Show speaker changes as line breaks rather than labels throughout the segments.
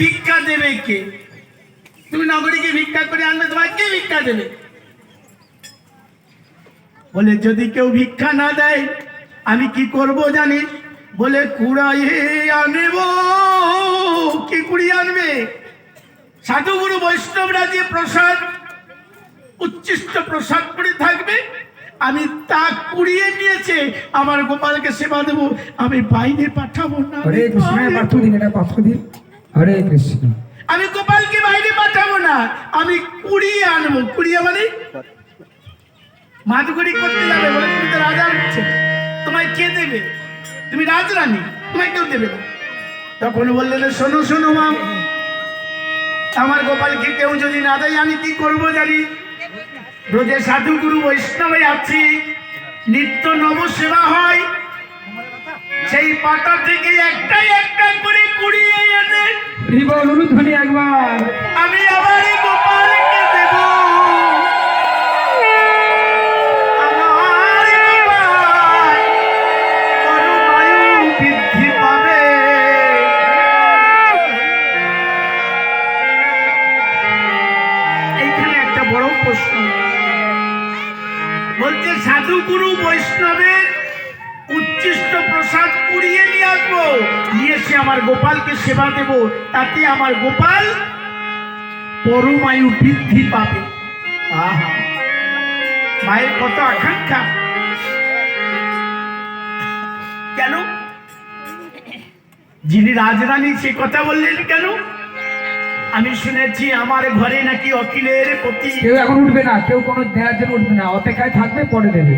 ভিক্ষা দেবে কে? তুমি নগরীকে ভিক্ষা করে আনবে তোমাকে কে ভিক্ষা দেবে? বলে, যদি কেউ ভিক্ষা না দেয়, আমি কি করব জানিস? বলে কুড়াইয়ে আনব। কি কুড়িয়ে আনবে? সাধুগুরু বৈষ্ণবরা যে প্রসাদ, উচ্ছিষ্ট প্রসাদ করে থাকবে, আমি তা কুড়িয়ে নিয়েছে, আমার গোপালকে সেবা দেবো, আমি বাইরে পাঠাবো না।
হরে কৃষ্ণ।
আমি গোপালকে বাইরে পাঠাবো না, আমি কুড়িয়ে আনব। কুড়িয়ে মানে? মাধুকরি করতে যাবে বলে তুমি তো রাজা হচ্ছে। তোমায় কে দেবে? তুমি রাজরানী, তোমায় কেউ দেবে না। তখন বললেন শোনো শোনো মা, আমার গোপালকে কেউ যদি না দেয়, আমি কি করব জানি? ব্রজে সাধু গুরু বৈষ্ণবে আছি, নিত্য নব সেবা হয় সেই পাতা থেকে একটাই একটা করে কুড়িয়ে এনে
হরিবল অনুধ্বনি একবার।
আমি আবার এই গোপালকে দেব। আমার গোপাল পরমায়ু বৃদ্ধি পাবে। এইখানে একটা বড় প্রশ্ন। বলছে সাধু গুরু বৈষ্ণবের প্রসাদ কুড়িয়ে নিয়ে আসব। নিয়ে এসে আমার গোপালকে সেবা দেব। তাতে আমার গোপাল পরমায়ু বৃদ্ধি পাবে। আহা। মায়ের কত আকাঙ্ক্ষা। কেন? যিনি রাজরানী, সে কথা বললেন কেন? আমি শুনেছি আমার ঘরে নাকি অখিলের প্রতি
কেউ এখন উঠবে না, কেউ কোনো দেওয়ার জন্য উঠবে না, অপেক্ষায় থাকবে, পরে দেবে।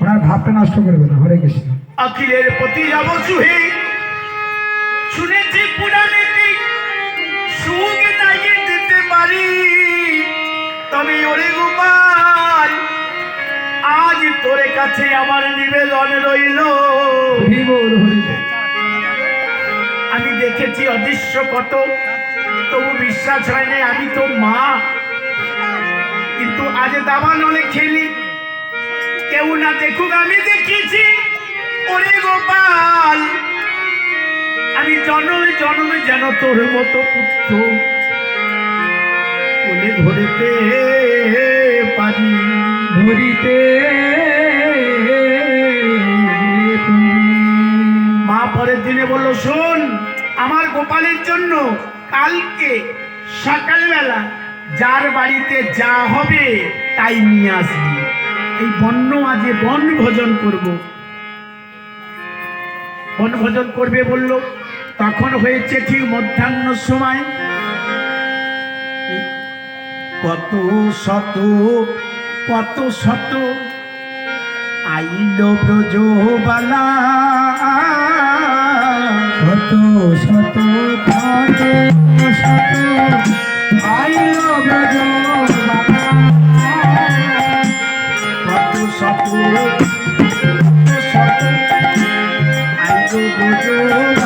ওনার ভাবটা নষ্ট করবে না, হরে কৃষ্ণ।
অখিলের প্রতি যাব সুহে শুনেছি পুরাণেতে সুখ নাকি দিতে পারি। তবে ওরে গোপাল আজ তোর কাছে আমার নিবেদন রইল। আমি দেখেছি অদৃশ্য কত তবু বিশ্বাস হয় নাই আমি তো মা। কিন্তু আজ দাবা নলে খেলি কেউ না দেখুক আমি দেখেছি। জন্মে যেন তোর মতো পুত্র কোলে ধরেতে পারি।
ধরিতে
মা পরের দিনে বলল শোন আমার গোপালের জন্য কালকে সকালবেলা যার বাড়িতে যা হবে তাই নিয়ে আসবি। এই বন্য আজে বন ভোজন করব। বন ভোজন করবে বলল তখন হয়েছে ঠিক মধ্যাহ্ন সময়। কত শত কত শত আইল ব্রজবালা।
কত শত কত শত আইল ব্রজ
কত কত শত আইল ব্রজবালা।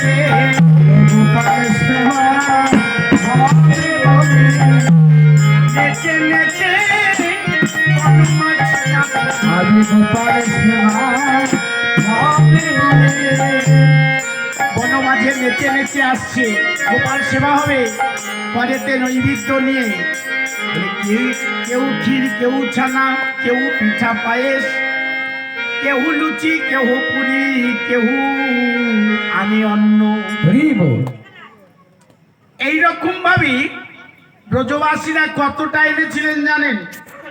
হবে বলে
গোপাল সেবা হবে বলে
নেচে নেচে বনমাছিয়া
আজ গোপাল সেবা হবে
বন মাঝে নেচে নেচে আসছে গোপাল সেবা হবে পরেতে নৈবেদ্য নিয়ে কেউ ক্ষীর, কেউ ছানা, কেউ পিঠা পায়েস, কেউ লুচি, কেউ পুরি, কেউ আনে অন্য।
হরি বল
এইরকম ভাবে ব্রজবাসীরা কতটা এনেছিলেন জানেন?